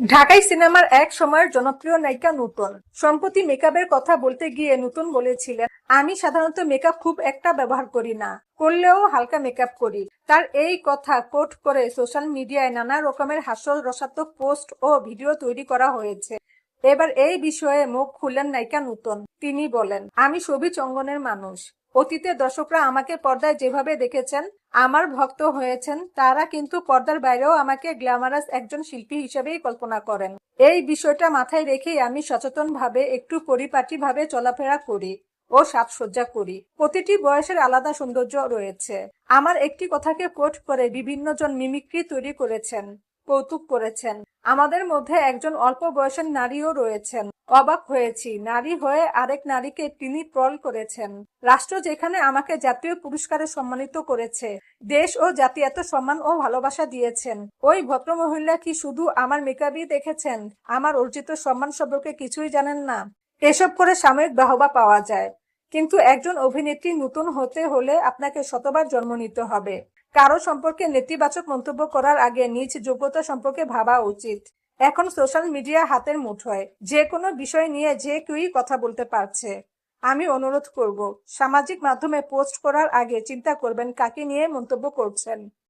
ঢাকাই সিনেমার এক সময়ের জনপ্রিয় নায়িকা নূতন। সম্প্রতি মেকআপের কথা বলতে গিয়ে নূতন বলেছিলেন, আমি সাধারণত মেকআপ খুব একটা ব্যবহার করি না, করলেও হালকা মেকআপ করি। তার এই কথা কোট করে সোশ্যাল মিডিয়ায় নানা রকমের হাস্য রসাত্মক পোস্ট ও ভিডিও তৈরি করা হয়েছে। এবার এই বিষয়ে মুখ খুললেন নায়িকা নূতন। তিনি বলেন, আমি ছবি চঙ্গনের মানুষ। অতীতে দর্শকরা আমাকে পর্দায় যেভাবে দেখেছেন, আমার ভক্ত হয়েছেন, তারা কিন্তু পর্দার বাইরেও আমাকে গ্ল্যামারাস একজন শিল্পী হিসেবেই কল্পনা করেন। এই বিষয়টা মাথায় রেখেই আমি সচেতনভাবে, একটু পরিপাটিভাবে চলাফেরা করি ও সাজসজ্জা করি। প্রতিটি বয়সের আলাদা সৌন্দর্য রয়েছে। আমার একটি কথাকে কোট করে বিভিন্ন জন মিমিক্রি তৈরি করেছেন, কৌতুক করেছেন। আমাদের মধ্যে একজন অল্প বয়সের নারীও রয়েছেন। অবাক হয়েছি। নারী হয়ে আরেক নারীকে তিনি ট্রল করেছেন। রাষ্ট্র যেখানে আমাকে জাতীয় পুরস্কারে সম্মানিত করেছে, দেশ ও জাতি এত সম্মান ও ভালোবাসা দিয়েছেন। ওই ভদ্রমহিলা কি শুধু আমার মেকআপই দেখেছেন? আমার অর্জিত সম্মান সম্পর্কে কিছুই জানেন না। এসব করে সাময়িক বাহবা পাওয়া যায়। কিন্তু একজন অভিনেত্রী নতুন হতে হলে আপনাকে শতবার জন্ম নিতে হবে। কারও সম্পর্কে নেতিবাচক মন্তব্য করার আগে নিজ যোগ্যতা সম্পর্কে ভাবা উচিত। এখন সোশ্যাল মিডিয়া হাতের মুঠোয়। যে কোনো বিষয় নিয়ে যে কেউই কথা বলতে পারছে। আমি অনুরোধ করব, সামাজিক মাধ্যমে পোস্ট করার আগে চিন্তা করবেন কাকে নিয়ে মন্তব্য করছেন।